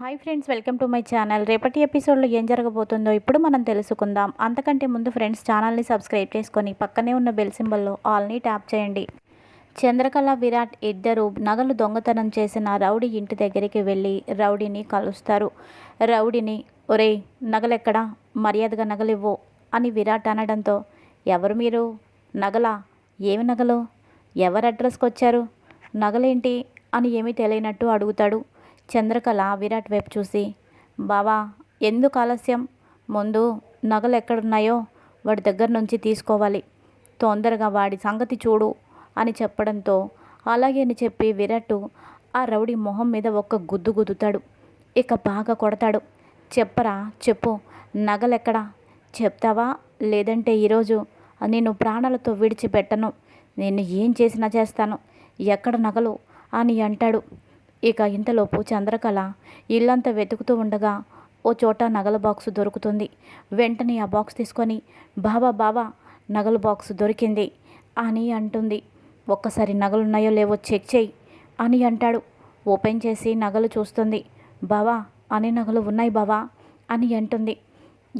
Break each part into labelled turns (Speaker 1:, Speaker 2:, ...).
Speaker 1: Hi friends welcome to my channel. రేపటి ఎపిసోడ్లో ఏం జరగబోతుందో ఇప్పుడు మనం తెలుసుకుందాం. అంతకంటే ముందు ఫ్రెండ్స్ ఛానల్ని సబ్స్క్రైబ్ చేసుకొని పక్కనే ఉన్న బెల్ సింబల్లో ఆల్ని ట్యాప్ చేయండి. చంద్రకళ విరాట్ ఇద్దరు నగలు దొంగతనం చేసిన రౌడీ ఇంటి దగ్గరికి వెళ్ళి రౌడీని కలుస్తారు. రౌడీని ఒరే నగలెక్కడా? మర్యాదగా నగలివ్వు అని విరాట్ అనడంతో ఎవరు మీరు? నగలా? ఏమి నగలు? ఎవరు అడ్రస్కి వచ్చారు నగలేంటి? అని ఏమీ తెలియనట్టు అడుగుతాడు. చంద్రకళ విరాట్ వైపు చూసి బావా ఎందుకు ఆలస్యం? ముందు నగలు ఎక్కడున్నాయో వాడి దగ్గర నుంచి తీసుకోవాలి. తొందరగా వాడి సంగతి చూడు అని చెప్పడంతో అలాగే అని చెప్పి విరాట్ ఆ రౌడీ మొహం మీద ఒక్క గుద్దు గుద్దుతాడు. ఇక బాగా కొడతాడు. చెప్పరా చెప్పు. నగలెక్కడా? చెప్తావా? లేదంటే ఈరోజు నేను ప్రాణాలతో విడిచిపెట్టను. నేను ఏం చేసినా చేస్తాను. ఎక్కడ నగలు? అని అంటాడు. ఇక ఇంతలోపు చంద్రకళ ఇల్లంతా వెతుకుతూ ఉండగా ఓ చోట నగల బాక్సు దొరుకుతుంది. వెంటనే ఆ బాక్స్ తీసుకొని బావా బావా నగల బాక్స్ దొరికింది అని అంటుంది. ఒక్కసారి నగలున్నాయో లేవో చెక్ చేయి అని అంటాడు. ఓపెన్ చేసి నగలు చూస్తుంది. బావా అనే నగలు ఉన్నాయి బావా అని అంటుంది.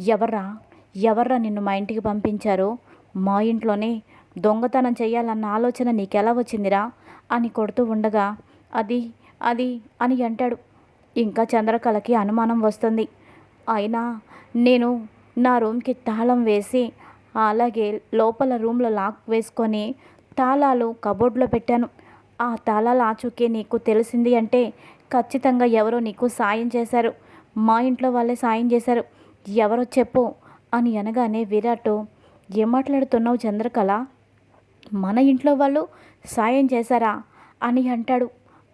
Speaker 1: ఎవర్రా ఎవర్రా నిన్ను మా ఇంటికి పంపించారు? మా ఇంట్లోనే దొంగతనం చేయాలన్న ఆలోచన నీకెలా వచ్చిందిరా? అని కొడుతూ ఉండగా అది అది అని అంటాడు. ఇంకా చంద్రకళకి అనుమానం వస్తుంది. అయినా నేను నా రూమ్కి తాళం వేసి అలాగే లోపల రూమ్లో లాక్ వేసుకొని తాళాలు కబోర్డ్లో పెట్టాను. ఆ తాళాల ఆచూకీ నీకు తెలిసింది అంటే ఖచ్చితంగా ఎవరో నీకు సాయం చేశారు. మా ఇంట్లో వాళ్ళే సాయం చేశారు. ఎవరో చెప్పు అని అనగానే విరాట్ ఏం మాట్లాడుతున్నావు చంద్రకళ? మన ఇంట్లో వాళ్ళు సాయం చేశారా? అని అంటాడు.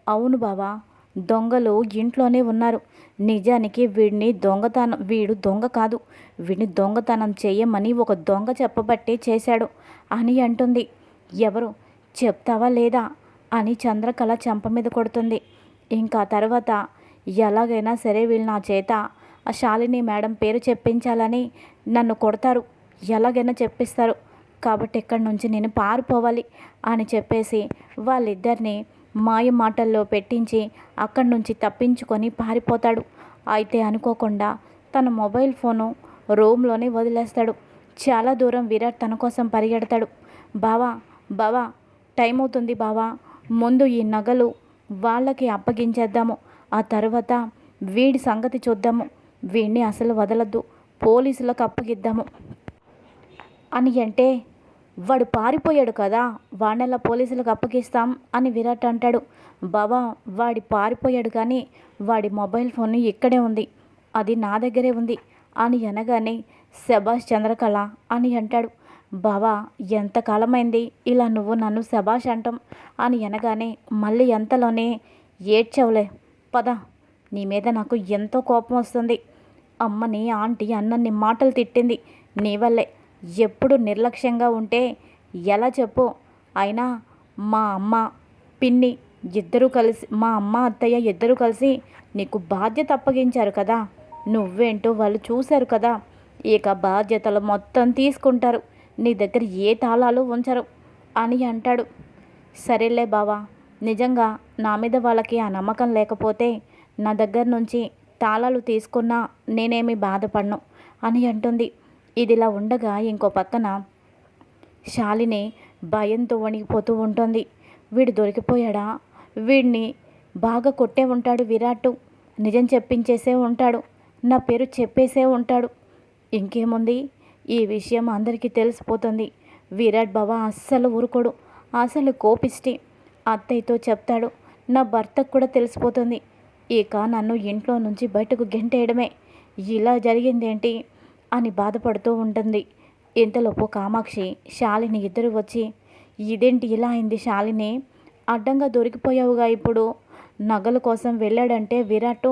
Speaker 1: అవును బావా దొంగలు ఇంట్లోనే ఉన్నారు. నిజానికి వీడిని దొంగతనం వీడు దొంగ కాదు. వీడిని దొంగతనం చేయమని ఒక దొంగ చెప్పబట్టే చేశాడు అని అంటుంది. ఎవరు? చెప్తావా లేదా? అని చంద్రకళ చెంప మీద కొడుతుంది. ఇంకా తర్వాత ఎలాగైనా సరే వీళ్ళు నా చేత ఆ శాలిని మేడం పేరు చెప్పించాలని నన్ను కొడతారు. ఎలాగైనా చెప్పిస్తారు. కాబట్టి ఇక్కడి నుంచి నేను పారిపోవాలి అని చెప్పేసి వాళ్ళిద్దరిని మాయ మాటల్లో పెట్టించి అక్కడి నుంచి తప్పించుకొని పారిపోతాడు. అయితే అనుకోకుండా తన మొబైల్ ఫోను రూమ్లోనే వదిలేస్తాడు. చాలా దూరం విరాట్ తన కోసం పరిగెడతాడు. బావా బావా టైం అవుతుంది బావా. ముందు ఈ నగలు వాళ్ళకి అప్పగించేద్దాము. ఆ తర్వాత వీడి సంగతి చూద్దాము. వీడిని అసలు వదలద్దు. పోలీసులకు అప్పగిద్దాము. అని అంటే వాడు పారిపోయాడు కదా వాడినెలా పోలీసులకు అప్పగిస్తాం అని విరాట్ అంటాడు. బావా వాడి పారిపోయాడు కానీ వాడి మొబైల్ ఫోన్ ఇక్కడే ఉంది. అది నా దగ్గరే ఉంది అని అనగానే శభాష్ చంద్రకళ అని అంటాడు. బావా ఎంతకాలమైంది ఇలా నువ్వు నన్ను శభాష్ అంటాం అని అనగానే మళ్ళీ ఎంతలోనే ఏడ్చవులే. పద నీ మీద నాకు ఎంతో కోపం వస్తుంది. అమ్మని ఆంటీ అన్నన్ని మాటలు తిట్టింది నీ వల్లే. ఎప్పుడు నిర్లక్ష్యంగా ఉంటే ఎలా చెప్పు? అయినా మా అమ్మ పిన్ని ఇద్దరూ కలిసి మా అమ్మ అత్తయ్య ఇద్దరూ కలిసి నీకు బాధ్యత అప్పగించారు కదా? నువ్వేంటో వాళ్ళు చూశారు కదా? ఇక బాధ్యతలు మొత్తం తీసుకుంటారు. నీ దగ్గర ఏ తాళాలు ఉంచరు అని అంటాడు. సరేలే బావా నిజంగా నా మీద వాళ్ళకి ఆ నమ్మకం లేకపోతే నా దగ్గర నుంచి తాళాలు తీసుకున్నా నేనేమి బాధపడను అని అంటుంది. ఇదిలా ఉండగా ఇంకో పక్కన శాలిని భయంతో వణిగిపోతూ ఉంటుంది. వీడు దొరికిపోయాడా? వీడిని బాగా కొట్టే ఉంటాడు విరాట్. నిజం చెప్పించేసే ఉంటాడు. నా పేరు చెప్పేసే ఉంటాడు. ఇంకేముంది? ఈ విషయం అందరికీ తెలిసిపోతుంది. విరాట్ బాబా అస్సలు ఊరుకోడు. అసలు కోపిష్టి. అత్తయ్యతో చెప్తాడు. నా భర్తకు కూడా తెలిసిపోతుంది. ఇక నన్ను ఇంట్లో నుంచి బయటకు గెంటేయడమే. ఇలా జరిగిందేంటి? అని బాధపడుతూ ఉంటుంది. ఇంతలోపు కామాక్షి శాలిని ఇద్దరు వచ్చి ఇదేంటి ఇలా అయింది శాలిని? అడ్డంగా దొరికిపోయావుగా ఇప్పుడు. నగల కోసం వెళ్ళాడంటే విరాట్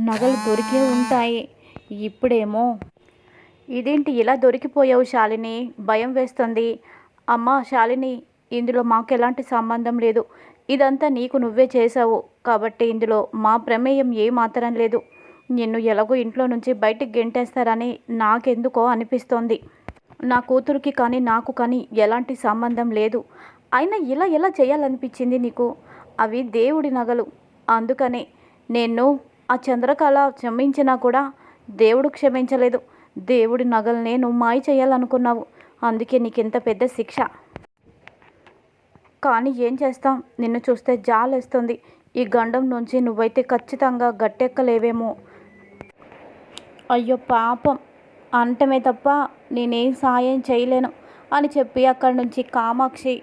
Speaker 1: నగలు దొరికే ఉంటాయి. ఇప్పుడేమో. ఇదేంటి ఇలా దొరికిపోయావు శాలిని? భయం వేస్తుంది. అమ్మ శాలిని ఇందులో మాకు ఎలాంటి సంబంధం లేదు. ఇదంతా నీకు నువ్వే చేసావు కాబట్టి ఇందులో మా ప్రమేయం ఏమాత్రం లేదు. నిన్ను ఎలాగో ఇంట్లో నుంచి బయటికి గెంటేస్తారని నాకెందుకో అనిపిస్తోంది. నా కూతురికి కానీ నాకు కానీ ఎలాంటి సంబంధం లేదు. అయినా ఇలా ఎలా చేయాలనిపించింది నీకు? అవి దేవుడి నగలు. అందుకనే నేను ఆ చంద్రకళ క్షమించినా కూడా దేవుడు క్షమించలేదు. దేవుడి నగలు నువ్వు మాయ చేయాలనుకున్నావు. అందుకే నీకు ఇంత పెద్ద శిక్ష. కానీ ఏం చేస్తాం? నిన్ను చూస్తే జాలేస్తుంది. ఈ గండం నుంచి నువ్వైతే ఖచ్చితంగా గట్టెక్కలేవేమో. అయ్యో పాపం అంటమే తప్ప నేనేం సాయం చేయలేను అని చెప్పి అక్కడి నుంచి కామాక్షి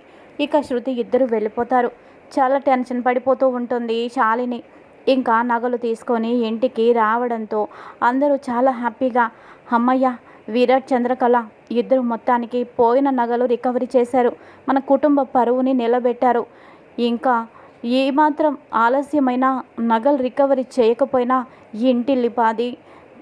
Speaker 1: ఇక శృతి ఇద్దరు వెళ్ళిపోతారు. చాలా టెన్షన్ పడిపోతూ ఉంటుంది శాలిని. ఇంకా నగలు తీసుకొని ఇంటికి రావడంతో అందరూ చాలా హ్యాపీగా అమ్మయ్య విరాట్ చంద్రకళ ఇద్దరు మొత్తానికి పోయిన నగలు రికవరీ చేశారు. మన కుటుంబ పరువుని నిలబెట్టారు. ఇంకా ఏమాత్రం ఆలస్యమైన నగలు రికవరీ చేయకపోయినా ఇంటిల్లిపాది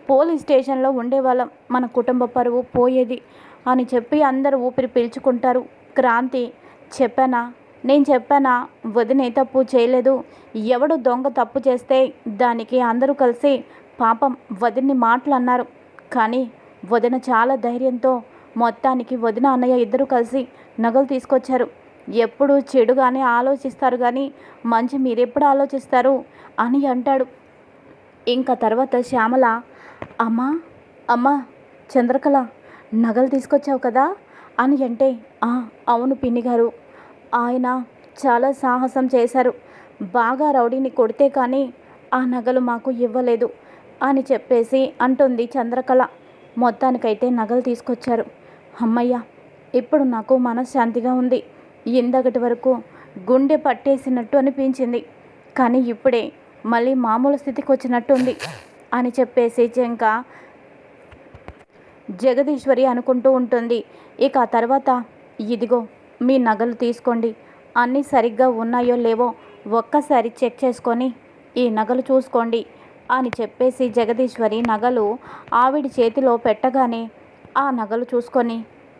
Speaker 1: పోలీస్ స్టేషన్లో ఉండేవాళ్ళం. మన కుటుంబ పరువు పోయేది అని చెప్పి అందరూ ఊపిరి పీల్చుకుంటారు. క్రాంతి చెప్పానా? నేను చెప్పానా? వదినే తప్పు చేయలేదు. ఎవడు దొంగ తప్పు చేస్తే దానికి అందరూ కలిసి పాపం వదిన్ని మాటలు అన్నారు. కానీ వదిన చాలా ధైర్యంతో మొత్తానికి వదిన అన్నయ్య ఇద్దరు కలిసి నగలు తీసుకొచ్చారు. ఎప్పుడు చెడుగానే ఆలోచిస్తారు కానీ మంచి మీరెప్పుడు ఆలోచిస్తారు అని అంటాడు. ఇంకా తర్వాత శ్యామల అమ్మా అమ్మా చంద్రకళ నగలు తీసుకొచ్చావు కదా? అని అంటే "ఆ, అవును పిన్ని గారు. ఆయన చాలా సాహసం చేశారు. బాగా రౌడీని కొడితే కానీ ఆ నగలు మాకు ఇవ్వలేదు అని చెప్పేసి అంటుంది చంద్రకళ. మొత్తానికైతే నగలు తీసుకొచ్చారు. అమ్మయ్య ఇప్పుడు నాకు మనశ్శాంతిగా ఉంది. ఇందకటి వరకు గుండె పట్టేసినట్టు అనిపించింది. కానీ ఇప్పుడే మళ్ళీ మామూలు స్థితికి వచ్చినట్టుంది అని చెప్పేసి ఇంకా జగదీశ్వరి అనుకుంటూ ఉంటుంది. ఇక ఆ తర్వాత ఇదిగో మీ నగలు తీసుకోండి. అన్నీ సరిగ్గా ఉన్నాయో లేవో ఒక్కసారి చెక్ చేసుకొని ఈ నగలు చూసుకోండి అని చెప్పేసి జగదీశ్వరి నగలు ఆవిడ చేతిలో పెట్టగానే ఆ నగలు చూసుకొని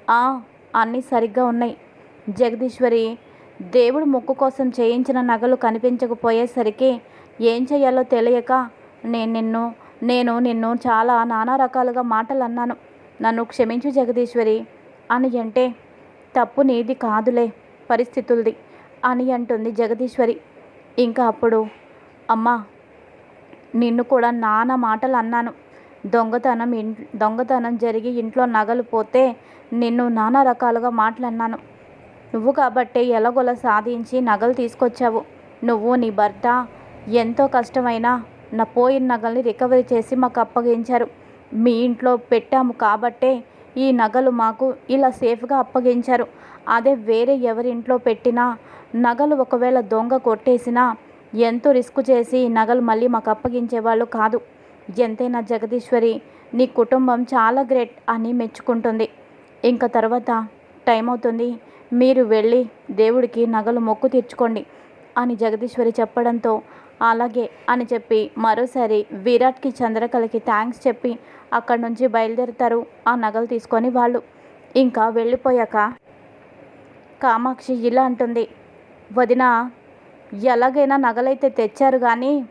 Speaker 1: "ఆ, అన్నీ సరిగ్గా ఉన్నాయి. జగదీశ్వరి దేవుడు మొక్కు కోసం చేయించిన నగలు కనిపించకపోయేసరికి ఏం చేయాలో తెలియక నేను నిన్ను నేను నిన్ను చాలా నానా రకాలుగా మాటలు అన్నాను నన్ను క్షమించు జగదీశ్వరి. అని అంటే తప్పు నీది కాదులే పరిస్థితులది అని అంటుంది జగదీశ్వరి. ఇంకా అప్పుడు అమ్మా నిన్ను కూడా నానా మాటలు అన్నాను దొంగతనం ఇన్ దొంగతనం జరిగి ఇంట్లో నగలు పోతే నిన్ను నానా రకాలుగా మాట్లాడినాను నువ్వు కాబట్టే ఎలగొల సాధించి నగలు తీసుకొచ్చావు. నువ్వు నీ భర్త ఎంతో కష్టమైనా నా పోయిన నగల్ని రికవరీ చేసి మాకు అప్పగించారు. మీ ఇంట్లో పెట్టాము కాబట్టే ఈ నగలు మాకు ఇలా సేఫ్గా అప్పగించారు. అదే వేరే ఎవరి ఇంట్లో పెట్టినా నగలు ఒకవేళ దొంగ కొట్టేసినా ఎంతో రిస్క్ చేసి ఈ నగలు మళ్ళీ మాకు అప్పగించేవాళ్ళు కాదు. ఎంతైనా జగదీశ్వరి నీ కుటుంబం చాలా గ్రేట్ అని మెచ్చుకుంటుంది. ఇంకా తర్వాత టైం అవుతుంది. మీరు వెళ్ళి దేవుడికి నగలు మొక్కు తీర్చుకోండి అని జగదీశ్వరి చెప్పడంతో అలాగే అని చెప్పి మరోసారి విరాట్కి చంద్రకళకి థ్యాంక్స్ చెప్పి అక్కడి నుంచి బయలుదేరుతారు ఆ నగలు తీసుకొని వాళ్ళు. ఇంకా వెళ్ళిపోయాక కామాక్షి ఇలా అంటుంది వదిన ఎలాగైనా నగలైతే తెచ్చారు కానీ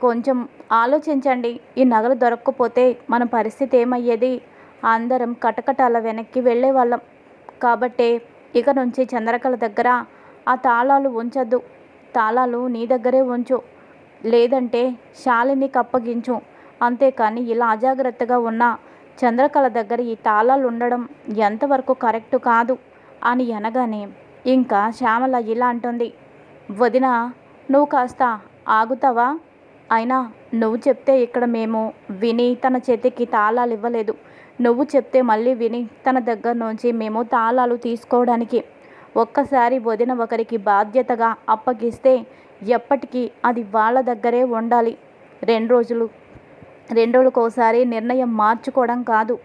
Speaker 1: కొంచెం ఆలోచించండి. ఈ నగలు దొరక్కపోతే మన పరిస్థితి ఏమయ్యేది? అందరం కటకటాల వెనక్కి వెళ్ళేవాళ్ళం. కాబట్టే ఇక నుంచి చంద్రకళ దగ్గర ఆ తాళాలు ఉంచద్దు. తాళాలు నీ దగ్గరే ఉంచు. లేదంటే శాలిని కప్పగించు. అంతేకాని ఇలా అజాగ్రత్తగా ఉన్న చంద్రకళ దగ్గర ఈ తాళాలు ఉండడం ఎంతవరకు కరెక్ట్ కాదు అని అనగానే ఇంకా శ్యామల ఇలా అంటుంది. వదిన నువ్వు కాస్త ఆగుతావా? అయినా నువ్వు చెప్తే ఇక్కడ మేము విని తన చేతికి తాళాలు ఇవ్వలేదు నువ్వు చెప్తే మళ్ళీ విని తన దగ్గర నుంచి మేము తాళాలు తీసుకోవడానికి. ఒక్కసారి వదిన ఒకరికి బాధ్యతగా అప్పగిస్తే ఎప్పటికీ అది వాళ్ళ దగ్గరే ఉండాలి. రెండు రోజులు రెండు రోజులకు ఒకసారి నిర్ణయం మార్చుకోవడం కాదు.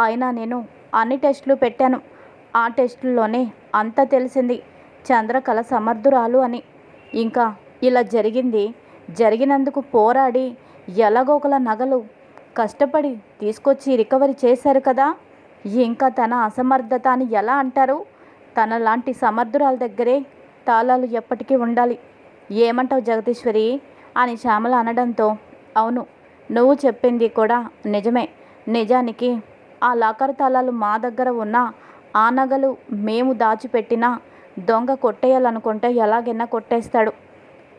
Speaker 1: అయినా నేను అన్ని టెస్టులు పెట్టాను. ఆ టెస్టుల్లోనే అంతా తెలిసింది. చంద్రకళ సమర్థురాలు అని. ఇంకా ఇలా జరిగింది. జరిగినందుకు పోరాడి ఎలాగోకల నగలు కష్టపడి తీసుకొచ్చి రికవరీ చేశారు కదా. ఇంకా తన అసమర్థత అని ఎలా అంటారు? తన లాంటి సమర్థురాల దగ్గరే తాళాలు ఎప్పటికీ ఉండాలి. ఏమంటావు జగదీశ్వరి? అని శ్యామల అనడంతో అవును నువ్వు చెప్పింది కూడా నిజమే. నిజానికి ఆ లాకర్ తాళాలు మా దగ్గర ఉన్న ఆ నగలు మేము దాచిపెట్టిన దొంగ కొట్టేయాలనుకుంటే ఎలాగైనా కొట్టేస్తాడు.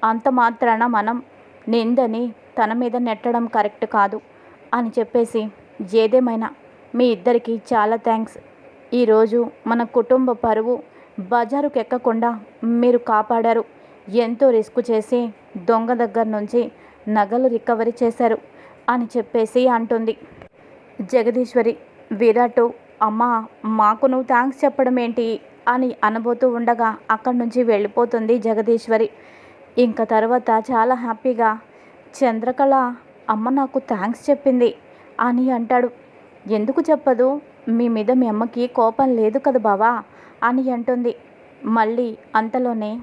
Speaker 1: అంత మాత్రాన మనం నిందని తన మీద నెట్టడం కరెక్ట్ కాదు అని చెప్పేసి ఏదేమైనా మీ ఇద్దరికి చాలా థ్యాంక్స్. ఈరోజు మన కుటుంబ పరువు బజారుకెక్కకుండా మీరు కాపాడారు. ఎంతో రిస్క్ చేసి దొంగ దగ్గర నుంచి నగలు రికవరీ చేశారు అని చెప్పేసి అంటుంది. జగదీశ్వరి విరాట్ అమ్మ మాకు నువ్వు థ్యాంక్స్ చెప్పడం ఏంటి? అని అనబోతూ ఉండగా అక్కడి నుంచి వెళ్ళిపోతుంది జగదీశ్వరి. ఇంకా తర్వాత చాలా హ్యాపీగా చంద్రకళ అమ్మ నాకు థ్యాంక్స్ చెప్పింది అని అంటాడు. ఎందుకు చెప్పదు? మీ మీద మీ అమ్మకి కోపం లేదు కదా బావా? అని అంటుంది. మళ్ళీ అంతలోనే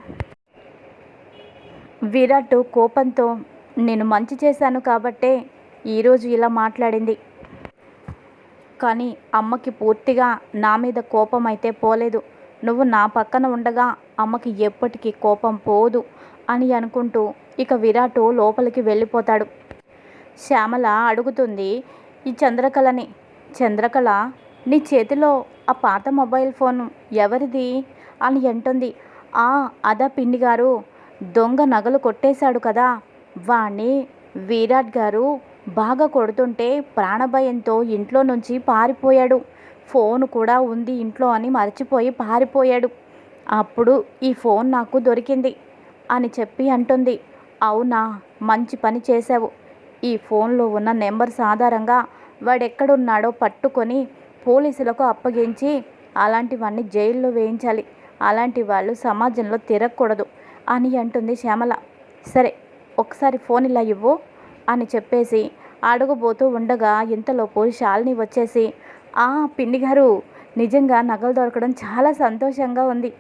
Speaker 1: విరాట్ కోపంతో నేను మంచి చేశాను కాబట్టే ఈరోజు ఇలా మాట్లాడింది. కానీ అమ్మకి పూర్తిగా నా మీద కోపం అయితే పోలేదు. నువ్వు నా పక్కన ఉండగా అమ్మకి ఎప్పటికీ కోపం పోదు అని అనుకుంటూ ఇక విరాట్ లోపలికి వెళ్ళిపోతాడు. శ్యామల అడుగుతుంది ఈ చంద్రకళని చంద్రకళ నీ చేతిలో ఆ పాత మొబైల్ ఫోన్ ఎవరిది? అని అంటుంది. ఆ అదా పిండి గారు. దొంగ నగలు కొట్టేశాడు కదా. వాణ్ణి విరాట్ గారు బాగా కొడుతుంటే ప్రాణభయంతో ఇంట్లో నుంచి పారిపోయాడు. ఫోన్ కూడా ఉంది ఇంట్లో అని మర్చిపోయి పారిపోయాడు. అప్పుడు ఈ ఫోన్ నాకు దొరికింది అని చెప్పి అంటుంది. అవునా మంచి పని చేశావు. ఈ ఫోన్లో ఉన్న నెంబర్స్ ఆధారంగా వాడెక్కడున్నాడో పట్టుకొని పోలీసులకు అప్పగించి అలాంటివన్నీ జైల్లో వేయించాలి. అలాంటి వాళ్ళు సమాజంలో తిరగకూడదు. అని అంటుంది శ్యామల. సరే ఒకసారి ఫోన్ ఇలా ఇవ్వు అని చెప్పేసి అడుగుబోతూ ఉండగా ఇంతలోపు శాలిని వచ్చేసి ఆ పిన్ని గారు నిజంగా నగలు దొరకడం చాలా సంతోషంగా ఉంది.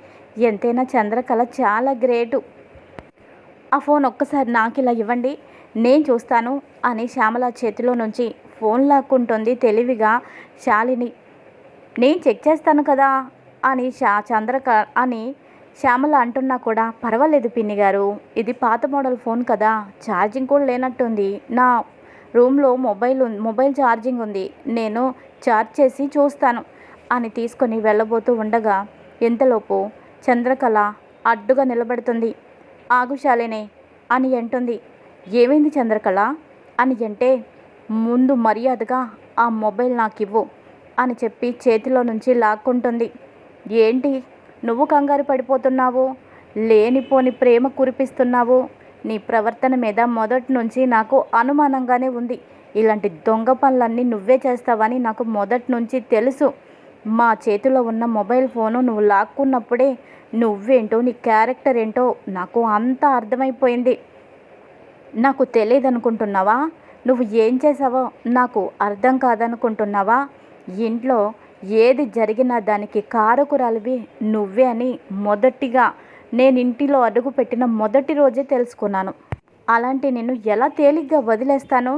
Speaker 1: ఎంతైనా చంద్రకళ చాలా గ్రేటు. ఆ ఫోన్ ఒక్కసారి నాకు ఇలా ఇవ్వండి నేను చూస్తాను అని శ్యామల చేతిలో నుంచి ఫోన్ లాక్కుంటుంది తెలివిగా శాలిని. నేను చెక్ చేస్తాను కదా అని షా చంద్రక అని శ్యామల అంటున్నా కూడా పర్వాలేదు పిన్ని గారు. ఇది పాత మోడల్ ఫోన్ కదా ఛార్జింగ్ కూడా లేనట్టుంది. నా రూమ్లో మొబైల్ మొబైల్ ఛార్జింగ్ ఉంది. నేను ఛార్జ్ చేసి చూస్తాను అని తీసుకొని వెళ్ళబోతూ ఉండగా ఇంతలోపు చంద్రకళ అడ్డుగా నిలబడుతుంది. ఆగు అని అంటుంది. ఏమైంది చంద్రకళ? అని అంటే ముందు మర్యాదగా ఆ మొబైల్ నాకు ఇవ్వు అని చెప్పి చేతిలో నుంచి లాక్కుంటుంది. ఏంటి? నువ్వు కంగారు పడిపోతున్నావు లేనిపోని ప్రేమ కురిపిస్తున్నావు. నీ ప్రవర్తన మీద మొదటి నుంచి నాకు అనుమానంగానే ఉంది. ఇలాంటి దొంగ పనులన్నీ నువ్వే చేస్తావని నాకు మొదటి నుంచి తెలుసు. మా చేతిలో ఉన్న మొబైల్ ఫోను నువ్వు లాక్కున్నప్పుడే నువ్వేంటో నీ క్యారెక్టర్ ఏంటో నాకు అంతా అర్థమైపోయింది. నాకు తెలియదు అనుకుంటున్నావా నువ్వు ఏం చేసావో నాకు అర్థం కాదనుకుంటున్నావా? ఇంట్లో ఏది జరిగినా దానికి కారకురాలివి నువ్వే అని మొదటిగా నేను ఇంటిలో అడుగు పెట్టిన మొదటి రోజే తెలుసుకున్నాను. అలాంటి నేను ఎలా తేలిగ్గా వదిలేస్తాను?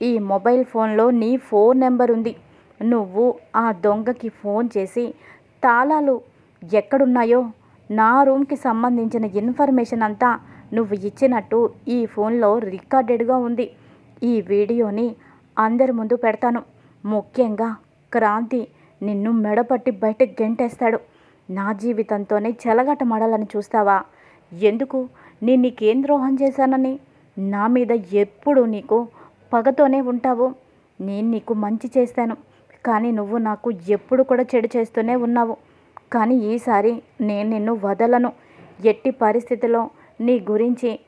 Speaker 1: ఈ మొబైల్ ఫోన్లో నీ ఫోన్ నెంబర్ ఉంది. నువ్వు ఆ దొంగకి ఫోన్ చేసి తాళాలు ఎక్కడున్నాయో నా రూమ్కి సంబంధించిన ఇన్ఫర్మేషన్ అంతా నువ్వు ఇచ్చినట్టు ఈ ఫోన్లో రికార్డెడ్గా ఉంది. ఈ వీడియోని అందరి ముందు పెడతాను. ముఖ్యంగా క్రాంతి నిన్ను మెడపట్టి బయటకు గెంటేస్తాడు. నా జీవితంతోనే చెలగటమడాలని చూస్తావా? ఎందుకు? నేను నీకేం ద్రోహం చేశానని? నా మీద ఎప్పుడు నీకు పగతోనే ఉంటావు. నేను నీకు మంచి చేస్తాను. కానీ నువ్వు నాకు ఎప్పుడు కూడా చెడు చేస్తూనే ఉన్నావు. కానీ ఈసారి నేను నిన్ను వదలను. ఎట్టి పరిస్థితిలో నీ గురించి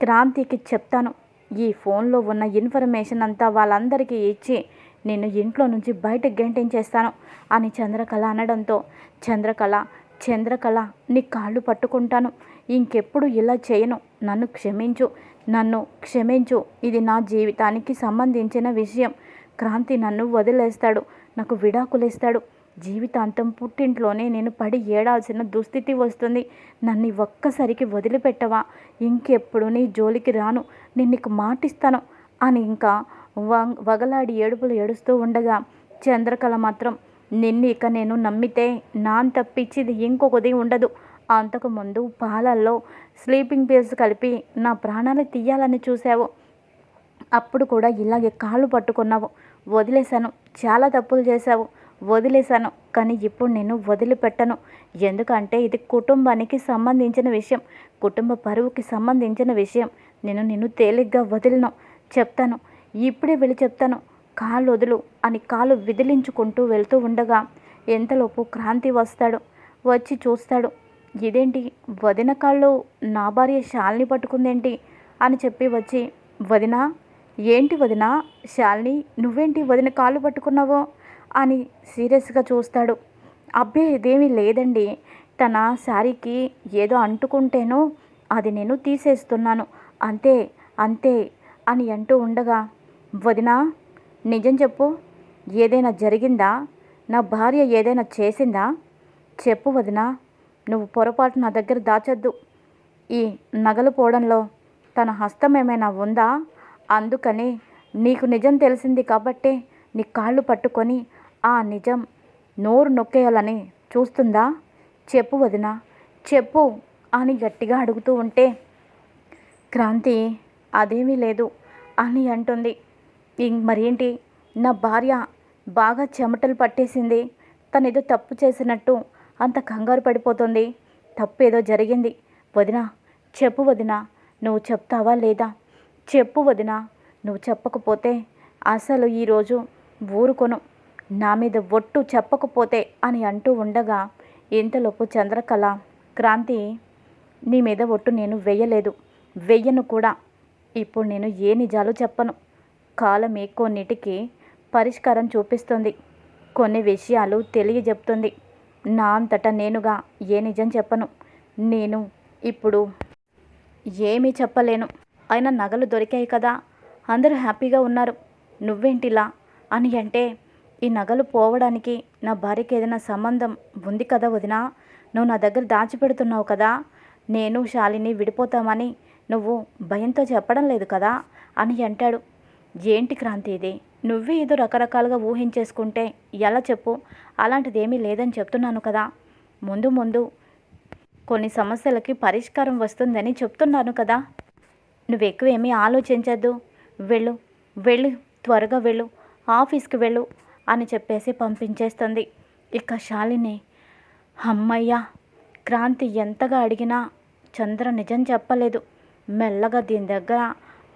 Speaker 1: క్రాంతికి చెప్తాను. ఈ ఫోన్లో ఉన్న ఇన్ఫర్మేషన్ అంతా వాళ్ళందరికీ ఇచ్చి నేను ఇంట్లో నుంచి బయటకు గెంటించేస్తాను అని చంద్రకళ అనడంతో చంద్రకళ చంద్రకళ నీ కాళ్ళు పట్టుకుంటాను. ఇంకెప్పుడు ఇలా చేయను. నన్ను క్షమించు. నన్ను క్షమించు. ఇది నా జీవితానికి సంబంధించిన విషయం. క్రాంతి నన్ను వదిలేస్తాడు. నాకు విడాకులు ఇస్తాడు జీవితాంతం పుట్టింట్లోనే నేను పడి ఏడాల్సిన దుస్థితి వస్తుంది. నన్ను ఒక్కసారికి వదిలిపెట్టవా? ఇంకెప్పుడు నీ జోలికి రాను. నేను నీకు మాటిస్తాను. అని ఇంకా వగలాడి ఏడుపులు ఏడుస్తూ ఉండగా చంద్రకళ మాత్రం నిన్ను ఇక నేను నమ్మితే నాన్ తప్పించింది ఇంకొకది ఉండదు. అంతకుముందు పాలల్లో స్లీపింగ్ పిల్స్ కలిపి నా ప్రాణాలు తీయాలని చూసావు అప్పుడు కూడా ఇలాగే కాళ్ళు పట్టుకున్నావు. వదిలేశాను. చాలా తప్పులు చేశావు. వదిలేశాను. కానీ ఇప్పుడు నేను వదిలిపెట్టను. ఎందుకంటే ఇది కుటుంబానికి సంబంధించిన విషయం. కుటుంబ పరువుకి సంబంధించిన విషయం. నేను నిన్ను తేలిగ్గా వదిలిను. చెప్తాను. ఇప్పుడే వెళ్ళి చెప్తాను. కాళ్ళు వదులు అని కాలు విదిలించుకుంటూ వెళ్తూ ఉండగా ఎంతలోపు క్రాంతి వస్తాడు. వచ్చి చూస్తాడు. ఇదేంటి? వదిన కాళ్ళు నా భార్య శాలిని పట్టుకుందేంటి? అని చెప్పి వచ్చి వదిన ఏంటి వదిన? శాలిని నువ్వేంటి వదిన కాళ్ళు పట్టుకున్నావు? అని సీరియస్గా చూస్తాడు. అబ్బే ఇదేమీ లేదండి. తన శారీకి ఏదో అంటుకుంటేనో అది నేను తీసేస్తున్నాను. అంతే అంతే అని అంటూ ఉండగా వదినా నిజం చెప్పు. ఏదైనా జరిగిందా? నా భార్య ఏదైనా చేసిందా? చెప్పు వదినా నువ్వు పొరపాటు నా దగ్గర దాచొద్దు. ఈ నగలు పోవడంలో తన హస్తం ఏమైనా ఉందా? అందుకని నీకు నిజం తెలిసింది కాబట్టే నీ కాళ్ళు పట్టుకొని ఆ నిజం నోరు నొక్కేయాలని చూస్తుందా? చెప్పు వదిన చెప్పు అని గట్టిగా అడుగుతూ ఉంటే క్రాంతి అదేమీ లేదు అని అంటుంది. మరేంటి? నా భార్య బాగా చెమటలు పట్టేసింది. తను ఏదో తప్పు చేసినట్టు అంత కంగారు పడిపోతుంది. తప్పు ఏదో జరిగింది. వదిన చెప్పు వదిన నువ్వు చెప్తావా లేదా? చెప్పు వదిన నువ్వు చెప్పకపోతే అసలు ఈరోజు ఊరుకొను. నా మీద ఒట్టు చెప్పకపోతే అని అంటూ ఉండగా ఇంతలోపు చంద్రకళ క్రాంతి నీ మీద ఒట్టు నేను వెయ్యలేదు. వెయ్యను కూడా. ఇప్పుడు నేను ఏ నిజాలు చెప్పను? కాలమే కొన్నిటికి పరిష్కారం చూపిస్తుంది. కొన్ని విషయాలు తెలియజెప్తుంది. నా అంతటా నేనుగా ఏ నిజం చెప్పను. నేను ఇప్పుడు ఏమీ చెప్పలేను. అయినా నగలు దొరికాయి కదా. అందరూ హ్యాపీగా ఉన్నారు. నువ్వేంటిలా? అని అంటే ఈ నగలు పోవడానికి నా భార్యకి ఏదైనా సంబంధం ఉంది కదా వదినా? నువ్వు నా దగ్గర దాచిపెడుతున్నావు కదా. నేను శాలిని విడిపోతామని నువ్వు భయంతో చెప్పడం లేదు కదా? అని అంటాడు. ఏంటి క్రాంతి ఇది? నువ్వే ఏదో రకరకాలుగా ఊహించేసుకుంటే ఎలా చెప్పు? అలాంటిది ఏమీ లేదని చెప్తున్నాను కదా. ముందు ముందు కొన్ని సమస్యలకి పరిష్కారం వస్తుందని చెప్తున్నాను కదా. నువ్వు ఎక్కువేమీ ఆలోచించద్దు. వెళ్ళు వెళ్ళు త్వరగా వెళ్ళు ఆఫీస్కి వెళ్ళు అని చెప్పేసి పంపించేస్తుంది. ఇక శాలిని అమ్మయ్యా క్రాంతి ఎంతగా అడిగినా చంద్ర నిజం చెప్పలేదు. మెల్లగా దీని దగ్గర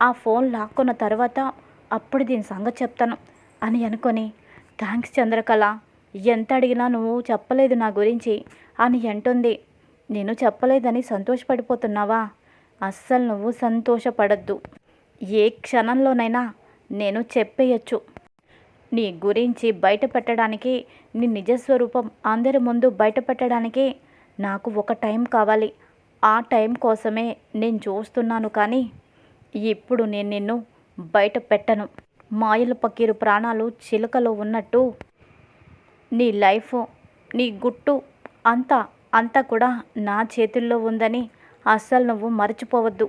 Speaker 1: ఆ ఫోన్ లాక్కున్న తర్వాత అప్పుడు దీని సంగతి చెప్తాను అని అనుకొని థ్యాంక్స్ చంద్రకళ ఎంత అడిగినా నువ్వు చెప్పలేదు నా గురించి అని అంటుంది. నేను చెప్పలేదని సంతోషపడిపోతున్నావా? అస్సలు నువ్వు సంతోషపడద్దు. ఏ క్షణంలోనైనా నేను చెప్పేయచ్చు. నీ గురించి బయట పెట్టడానికి నీ నిజస్వరూపం అందరి ముందు బయట పెట్టడానికి నాకు ఒక టైం కావాలి. ఆ టైం కోసమే నేను చూస్తున్నాను కానీ ఇప్పుడు నేను నిన్ను బయట పెట్టను. మాయల పకీరు ప్రాణాలు చిలుకలో ఉన్నట్టు. నీ లైఫ్ నీ గుట్టు అంతా అంతా కూడా నా చేతుల్లో ఉందని అస్సలు నువ్వు మర్చిపోవద్దు.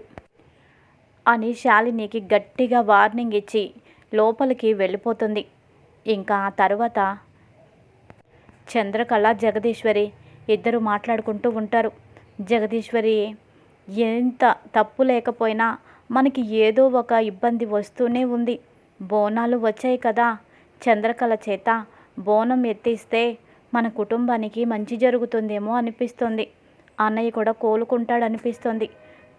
Speaker 1: అని శాలినికి గట్టిగా వార్నింగ్ ఇచ్చి లోపలికి వెళ్ళిపోతుంది. ఇంకా ఆ తర్వాత చంద్రకళ జగదీశ్వరి ఇద్దరు మాట్లాడుకుంటూ ఉంటారు. జగదీశ్వరి ఎంత తప్పు లేకపోయినా మనకి ఏదో ఒక ఇబ్బంది వస్తూనే ఉంది. బోనాలు వచ్చాయి కదా. చంద్రకళ చేత బోనం ఎత్తిస్తే మన కుటుంబానికి మంచి జరుగుతుందేమో అనిపిస్తుంది. అన్నయ్య కూడా కోలుకుంటాడనిపిస్తుంది.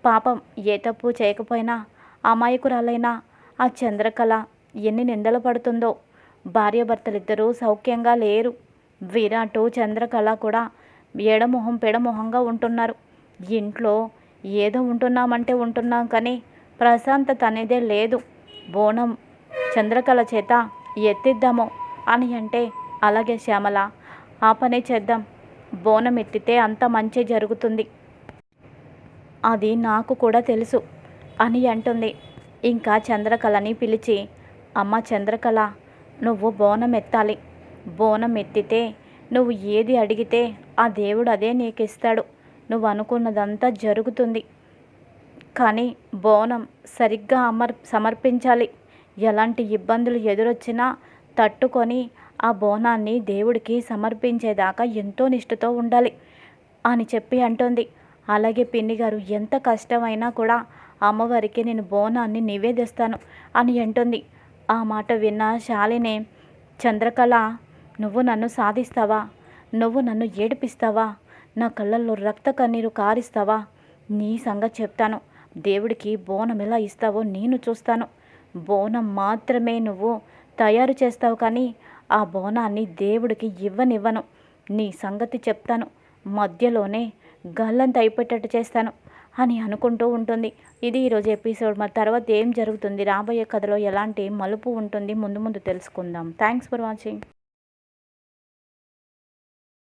Speaker 1: పాపం ఏ తప్పు చేయకపోయినా అమాయకురాలైనా ఆ చంద్రకళ ఎన్ని నిందలు పడుతుందో. భార్యాభర్తలిద్దరూ సౌఖ్యంగా లేరు. విరాటు చంద్రకళ కూడా ఏడమొహం పెడమొహంగా ఉంటున్నారు. ఇంట్లో ఏదో ఉంటున్నామంటే ఉంటున్నాం కానీ ప్రశాంతత అనేదే లేదు. బోనం చంద్రకళ చేత ఎత్తిద్దాము అని అంటే అలాగే శ్యామల. ఆ పనే చేద్దాం. బోనం ఎత్తితే అంత మంచి జరుగుతుంది. అది నాకు కూడా తెలుసు అని అంటుంది. ఇంకా చంద్రకళని పిలిచి అమ్మ చంద్రకళ నువ్వు బోనం ఎత్తాలి. బోనం ఎత్తితే నువ్వు ఏది అడిగితే ఆ దేవుడు అదే నీకు ఇస్తాడు నువ్వు అనుకున్నదంతా జరుగుతుంది. కానీ బోనం సరిగ్గా అమర్ సమర్పించాలి. ఎలాంటి ఇబ్బందులు ఎదురొచ్చినా తట్టుకొని ఆ బోనాన్ని దేవుడికి సమర్పించేదాకా ఎంతో నిష్ఠతో ఉండాలి అని చెప్పి అంటుంది. అలాగే పిన్ని గారు ఎంత కష్టమైనా కూడా అమ్మవారికి నేను బోనాన్ని నివేదిస్తాను అని అంటుంది. ఆ మాట విన్న శాలిని చంద్రకళ నువ్వు నన్ను సాధిస్తావా? నువ్వు నన్ను ఏడిపిస్తావా? నా కళ్ళల్లో రక్త కన్నీరు కారిస్తావా? నీ సంగతి చెప్తాను. దేవుడికి బోనం ఎలా ఇస్తావో నేను చూస్తాను. బోనం మాత్రమే నువ్వు తయారు చేస్తావు కానీ ఆ బోనాన్ని దేవుడికి ఇవ్వనివ్వను. నీ సంగతి చెప్తాను. మధ్యలోనే గల్లంత అయిపోయేటట్టు చేస్తాను అని అనుకుంటూ ఉంటుంది. ఇది ఈరోజు ఎపిసోడ్. మరి తర్వాత ఏం జరుగుతుంది? రాబోయే కథలో ఎలాంటి మలుపు ఉంటుంది? ముందు ముందు తెలుసుకుందాం. Thanks for watching